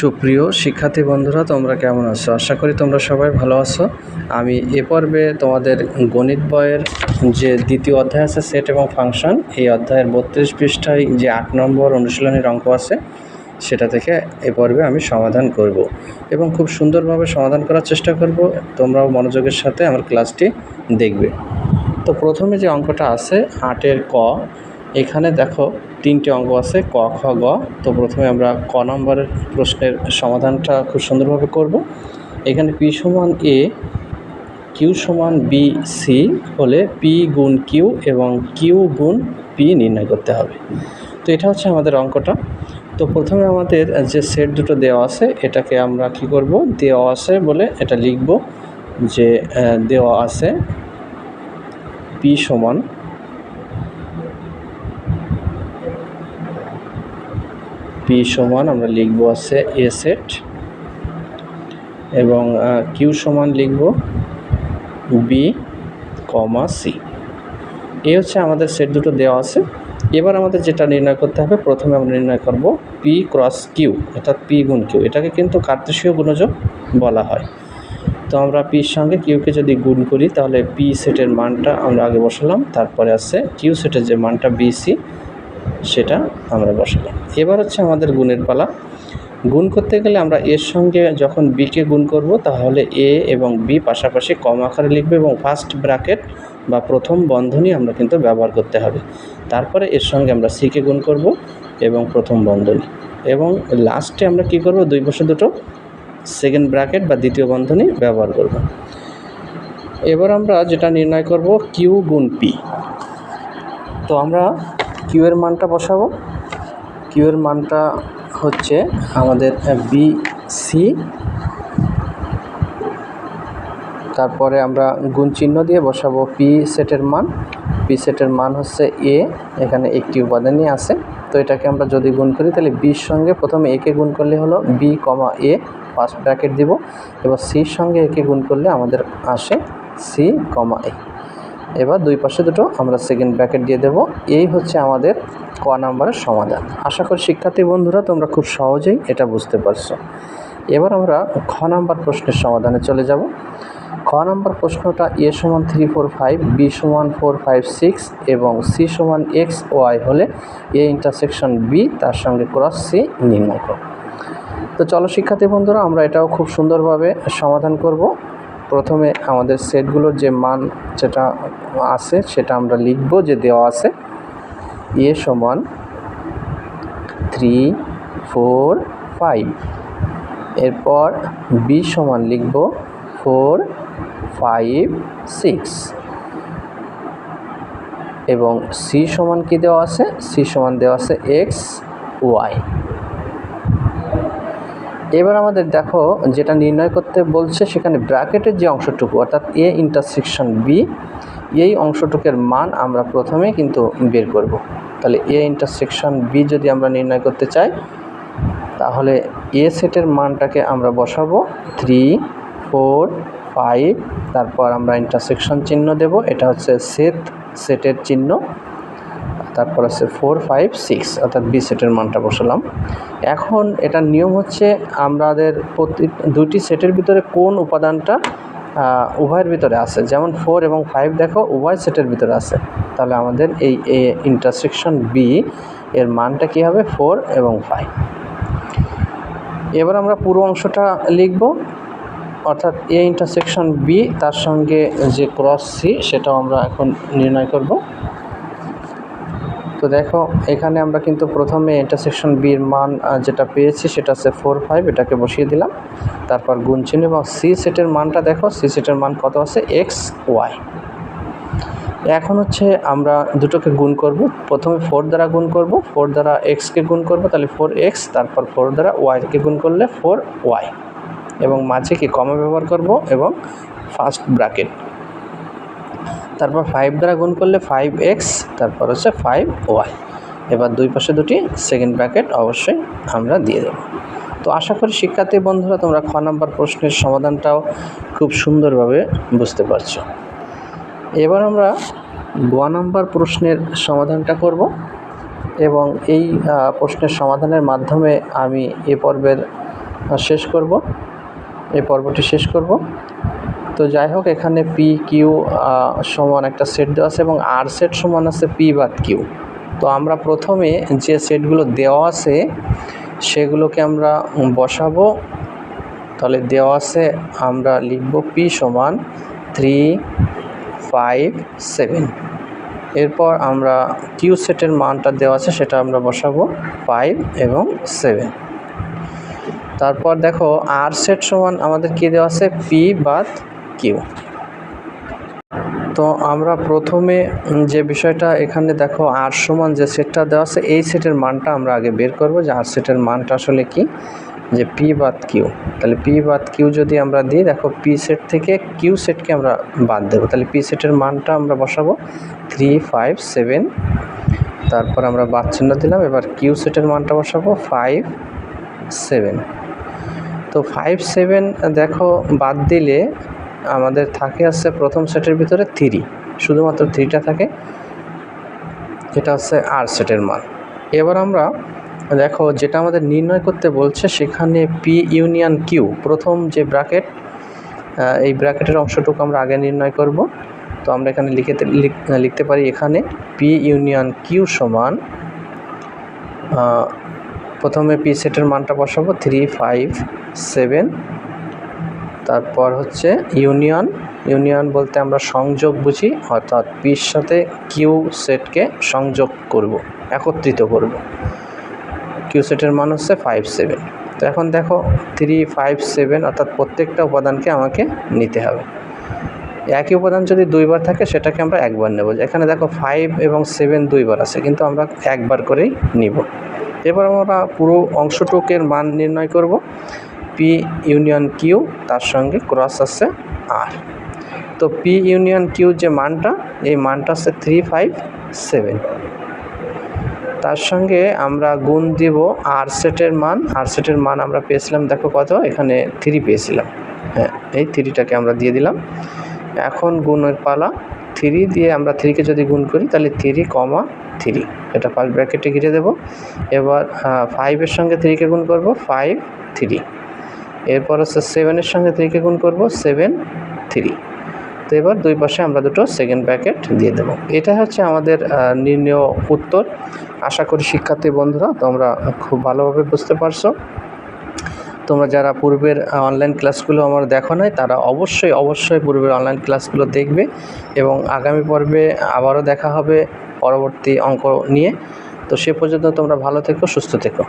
সুপ্রিয় শিক্ষার্থী বন্ধুরা, তোমরা কেমন আছো? আশা করি তোমরা সবাই ভালো আছো। আমি এ পর্বে তোমাদের গণিত বইয়ের যে দ্বিতীয় অধ্যায় আছে সেট এবং ফাংশন এই অধ্যায়ের বত্রিশ পৃষ্ঠায় যে আট নম্বর অনুশীলনের অঙ্ক আছে, সেটা থেকে এ পর্বে আমি সমাধান করব। এবং খুব সুন্দরভাবে সমাধান করার চেষ্টা করব। তোমরাও মনোযোগের সাথে আমার ক্লাসটি দেখবে। তো প্রথমে যে অঙ্কটা আছে, আটের ক, এখানে দেখো তিনটে অঙ্ক আছে, ক, খ, গ। তো প্রথমে আমরা ক নম্বরের প্রশ্নের সমাধানটা খুব সুন্দরভাবে করব। এখানে পি সমান এ, কিউ সমান বি, সি হলে পি গুণ কিউ এবং কিউ গুণ পি নির্ণয় করতে হবে। তো এটা হচ্ছে আমাদের অঙ্কটা। তো প্রথমে আমাদের যে সেট দুটো দেওয়া আছে, এটাকে আমরা কি করব? দেওয়া আছে বলে এটা লিখব যে দেওয়া আছে পি সমান পি সমান আমরা লিখব আছে এ সেট এবং কিউ সমান লিখব বি কমা সি এই হচ্ছে আমাদের সেট দুটো দেওয়া আছে। এবার আমাদের যেটা নির্ণয় করতে হবে, প্রথমে আমরা নির্ণয় করব পি ক্রস কিউ অর্থাৎ পি গুণ কিউ এটাকে কিন্তু কার্তেশীয় গুণযোগ বলা হয়। তো আমরা পির সঙ্গে কিউকে যদি গুণ করি, তাহলে পি সেটের মানটা আমরা আগে বসালাম, তারপরে আছে কিউ সেটের যে মানটা বিসি সেটা আমরা বসালাম। এবার হচ্ছে আমাদের গুণের পালা। গুণ করতে গেলে আমরা এর সঙ্গে যখন বিকে গুণ করব, তাহলে এ এবং বি পাশাপাশি কম আকারে লিখবে এবং ফার্স্ট ব্র্যাকেট বা প্রথম বন্ধনী আমরা কিন্তু ব্যবহার করতে হবে। তারপরে এর সঙ্গে আমরা সিকে গুণ করব এবং প্রথম বন্ধনী। এবং লাস্টে আমরা কি করব? দুই বছর দুটো সেকেন্ড ব্র্যাকেট বা দ্বিতীয় বন্ধনী ব্যবহার করব। এবার আমরা যেটা নির্ণয় করব কিউ গুণ পি তো আমরা কিউ এর মানটা বসাবো। কিউ এর মানটা হচ্ছে আমাদের বি সি তারপরে আমরা গুণ চিহ্ন দিয়ে বসাবো পি সেটের মান। পি সেটের মান হচ্ছে এ এখানে একটি উপাদানই আছে। তো এটাকে আমরা যদি গুণ করি, তাহলে বির সঙ্গে প্রথমে একে গুণ করলে হলো B comma A first bracket দিব। এবার সির সঙ্গে একে গুণ করলে আমাদের আসে সি কমা এ এবার দুই পাশে দুটো আমরা সেকেন্ড ব্র্যাকেট দিয়ে দেব। এই হচ্ছে আমাদের ক নাম্বারের সমাধান। আশা করি শিক্ষার্থী বন্ধুরা, তোমরা খুব সহজেই এটা বুঝতে পারছ। এবার আমরা খ নাম্বার প্রশ্নের সমাধানে চলে যাব। খ নাম্বার প্রশ্নটা এ সমান থ্রি ফোর ফাইভ বি সমান ফোর ফাইভ সিক্স এবং সি সমান এক্স ওয়াই হলে এ ইন্টারসেকশন বি তার সঙ্গে ক্রস সি নির্ণয় করো। তো চলো শিক্ষার্থী বন্ধুরা, আমরা এটাও খুব সুন্দরভাবে সমাধান করব। প্রথমে আমাদের সেটগুলোর যে মান যেটা আছে, সেটা আমরা লিখব যে দেওয়া আছে। এ সমান থ্রি ফোর ফাইভ এরপর বি সমান লিখব ফোর ফাইভ সিক্স এবং সি সমান কি দেওয়া আছে? সি সমান দেওয়া আছে এক্স ওয়াই এবার আমাদের দেখো যেটা নির্ণয় করতে বলছে, সেখানে ব্র্যাকেটের যে অংশটুকু, অর্থাৎ এ ইন্টারসেকশন বি এই অংশটুকের মান আমরা প্রথমে কিন্তু বের করব। তাহলে এ ইন্টারসেকশন বি যদি আমরা নির্ণয় করতে চাই, তাহলে এ সেটের মানটাকে আমরা বসাবো থ্রি ফোর ফাইভ তারপর আমরা ইন্টারসেকশন চিহ্ন দেব। এটা হচ্ছে সেট সেটের চিহ্ন। তারপর আছে ফোর ফাইভ সিক্স অর্থাৎ বি সেটের মানটা বসালাম। এখন এটার নিয়ম হচ্ছে আমাদের প্রতি দুটি সেটের ভিতরে কোন উপাদানটা উভয়ের ভিতরে আছে? যেমন ফোর এবং ফাইভ দেখো, উভয় সেটের ভিতরে আছে। তাহলে আমাদের এই এ ইন্টারসেকশন বি এর মানটা কী হবে? ফোর এবং ফাইভ এবার আমরা পুরো অংশটা লিখব। অর্থাৎ এ ইন্টারসেকশন বি তার সঙ্গে যে ক্রস সি সেটাও আমরা এখন নির্ণয় করব। তো দেখো, এখানে আমরা কিন্তু প্রথমে ইন্টারসেকশন বির মান যেটা পেয়েছি সেটা হচ্ছে ফোর ফাইভ এটাকে বসিয়ে দিলাম। তারপর গুণ এবং সি সেটের মানটা দেখো সি সেটের মান কত আছে? এক্স ওয়াই এখন হচ্ছে আমরা দুটোকে গুণ করব। প্রথমে ফোর দ্বারা গুণ করব ফোর দ্বারা এক্সকে গুণ করব, তাহলে ফোর এক্স তারপর ফোর দ্বারা ওয়াইকে গুণ করলে ফোর ওয়াই এবং মাঝে কি কমা ব্যবহার করব? এবং ফার্স্ট ব্র্যাকেট তারপর ফাইভ দ্বারা গুণ করলে ফাইভ এক্স তারপর হচ্ছে ফাইভ ওয়াই এবার দুই পাশে দুটি সেকেন্ড ব্র্যাকেট অবশ্যই আমরা দিয়ে দেব। তো আশা করি শিক্ষার্থী বন্ধুরা তোমরা খ নম্বর প্রশ্নের সমাধানটাও খুব সুন্দরভাবে বুঝতে পারছ। এবার আমরা গ নম্বর প্রশ্নের সমাধানটা করব এবং এই প্রশ্নের সমাধানের মাধ্যমে আমি এ পর্বের শেষ করব। এই পর্বটি শেষ করব। তো যাই হোক, এখানে পি কিউ সমান একটা সেট দেওয়া আছে এবং আর সেট সমান আছে পি বাদ কিউ তো আমরা প্রথমে যে সেটগুলো দেওয়া আছে, সেগুলোকে আমরা বসাবো। তাহলে দেওয়া আছে, আমরা লিখব পি সমান থ্রি ফাইভ সেভেন এরপর আমরা কিউ সেটের মানটা দেওয়া আছে, সেটা আমরা বসাবো ফাইভ এবং সেভেন তারপর দেখো আর সেট সমান আমাদের কি দেওয়া আছে? পি বাদ কিউ তো আমরা প্রথমে যে বিষয়টা এখানে দেখো আর সমান যে সেটটা দেওয়া আছে, এই সেটের মানটা আমরা আগে বের করব যে আর সেটের মানটা আসলে কি? যে পি বাদ কিউ তাহলে পি বাদ কিউ যদি আমরা দিই, দেখো পি সেট থেকে কিউ সেটকে আমরা বাদ দেবো। তাহলে পি সেটের মানটা আমরা বসাবো থ্রি ফাইভ সেভেন তারপর আমরা বাদ চিহ্ন দিলাম, এবার কিউ সেটের মানটা বসাবো ফাইভ সেভেন তো ফাইভ সেভেন দেখো বাদ দিলে আমাদের থাকে আছে প্রথম সেটের ভিতরে থ্রি শুধুমাত্র থ্রিটা থাকে। এটা হচ্ছে আর সেটের মান। এবার আমরা দেখো যেটা আমাদের নির্ণয় করতে বলছে সেখানে পি ইউনিয়ন কিউ প্রথম যে ব্র্যাকেট এই ব্র্যাকেটের অংশটুকু আমরা আগে নির্ণয় করব। তো আমরা এখানে লিখে, লিখ- লিখতে পারি এখানে পি ইউনিয়ন কিউ সমান প্রথমে পি সেটের মানটা বসাবো থ্রি ফাইভ সেভেন তারপর হচ্ছে ইউনিয়ন ইউনিয়ন বলতে আমরা সংযোগ বুঝি, অর্থাৎ পির সাথে কিউ সেটকে সংযোগ করব, একত্রিত করব। কিউ সেটের মান হচ্ছে ফাইভ সেভেন তো এখন দেখো থ্রি ফাইভ সেভেন অর্থাৎ প্রত্যেকটা উপাদানকে আমাকে নিতে হবে। একই উপাদান যদি দুইবার থাকে, সেটাকে আমরা একবার নেব। এখানে দেখো ফাইভ এবং সেভেন দুইবার আছে, কিন্তু আমরা একবার করেই নিব। এবার আমরা পুরো অংশটুকের মান নির্ণয় করব। পি ইউনিয়ন কিউ তার সঙ্গে ক্রস আছে আর তো পি ইউনিয়ন কিউ যে মানটা, এই মানটা হচ্ছে থ্রি ফাইভ সেভেন তার সঙ্গে আমরা গুণ দিব আর সেটের মান। আর সেটের মান আমরা পেয়েছিলাম, দেখো কত? এখানে থ্রি পেয়েছিলাম। হ্যাঁ এই থ্রিটাকে আমরা দিয়ে দিলাম। এখন গুণের পালা থ্রি দিয়ে আমরা থ্রিকে যদি গুণ করি, তাহলে থ্রি কমা থ্রি। এটা ফার্স্ট ব্র্যাকেটে ঘিরে দেবো। এবার ফাইভের সঙ্গে থ্রিকে গুণ করব ফাইভ থ্রি এরপর হচ্ছে সেভেনের সঙ্গে থ্রিকে গুণ করব সেভেন থ্রি তো এবার দুই পাশে আমরা দুটো সেকেন্ড ব্র্যাকেট দিয়ে দেবো। এটা হচ্ছে আমাদের নির্ণয় উত্তর। আশা করি শিক্ষার্থী বন্ধুরা, তোমরা খুব ভালোভাবে বুঝতে পারছ। তোমরা যারা পূর্বের অনলাইন ক্লাসগুলো আমার দেখো নাই, তারা অবশ্যই অবশ্যই পূর্বের অনলাইন ক্লাসগুলো দেখবে এবং আগামী পর্বে আবারও দেখা হবে পরবর্তী অঙ্ক নিয়ে। তো সে পর্যন্ত তোমরা ভালো থেকো, সুস্থ থেকো।